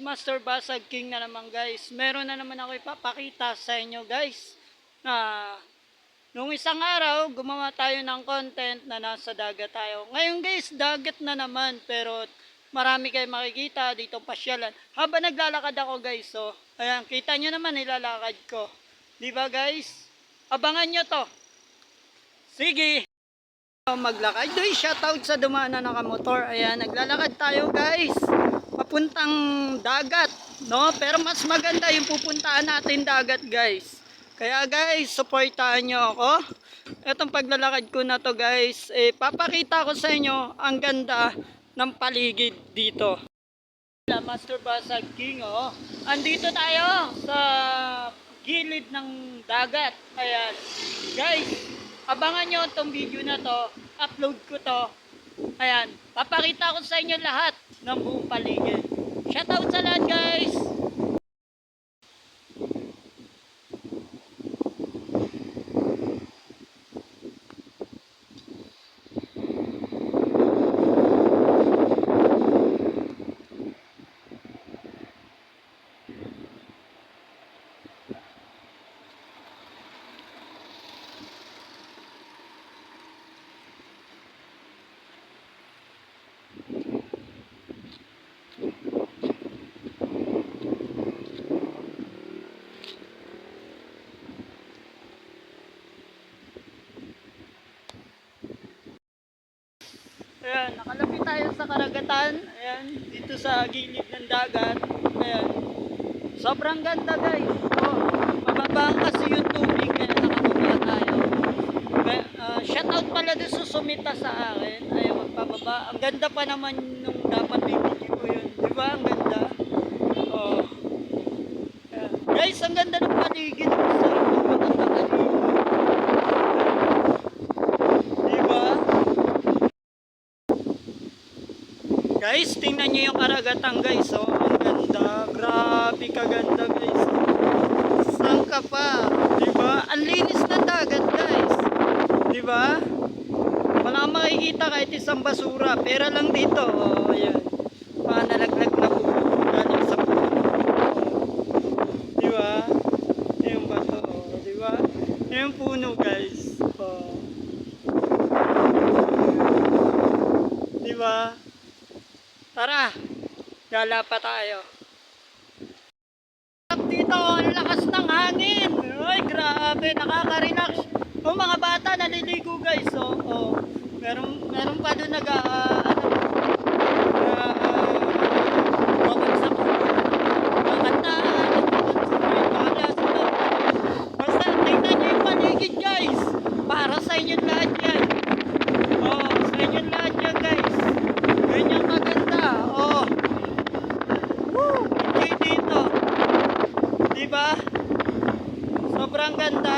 Master Basag King na naman guys. Meron na naman ako ipapakita sa inyo guys. Na nung isang araw, gumawa tayo ng content na nasa dagat tayo. Ngayon guys, dagat na naman pero marami kayo makikita dito pasyalan. Habang naglalakad ako guys, so ayan, kita nyo naman nilalakad ko. Di ba guys? Abangan nyo to. Sige. Maglakad. Doy, shoutout sa dumaan na nakamotor. Ayan, naglalakad tayo guys. Papuntang dagat. No? Pero mas maganda yung pupuntahan natin dagat guys. Kaya guys, supportahan nyo ako. Itong paglalakad ko na to guys, eh, papakita ko sa inyo ang ganda ng paligid dito. Master Basag King, oh. Andito tayo sa gilid ng dagat. Ayan. Guys, abangan nyo itong video na to. Upload ko to. Ayan. Papakita ko sa inyo lahat ng buong paligid. Shoutout sa lahat guys! Ayan, nakalapit tayo sa karagatan. Ayan, dito sa gilid ng dagat. Ayan. Sobrang ganda guys. Oh, mababa kasi yung tubig kaya nakababa tayo. Kaya, ah, shoutout pala doon sa sumita sa akin. Ayaw magpababa. Ang ganda pa naman nung dapat bibigyan ko yun. Di ba? Ang ganda. Oh. Ayan. Guys, ang ganda ng paligid. Sarap magpapag ng paligid. Di ba? Guys, tingnan nyo yung karagatan guys. Oh, ang ganda. Grabe kaganda guys. Saan ka pa? Diba? Ang linis ng dagat guys. Diba? Wala makikita kahit isang basura. Pera lang dito. Oh, ayan. Mga nalaglag na puno. Galing sa puno. Diba? Yung bato. Oh, diba? Yung puno guys. Oh. Diba? Tara, gala pa tayo. Dito, ang lakas ng hangin. Ay, grabe, nakaka-relax. O mga bata, naliligo guys. So, oh, meron, meron pa doon nag, ah, ano, ah, guys. Para sa inyo lahat yan. Oh, sa inyo lahat yan guys. Ganyan kaganda. Oh. Woo! Okay dito. Diba? Sobrang ganda.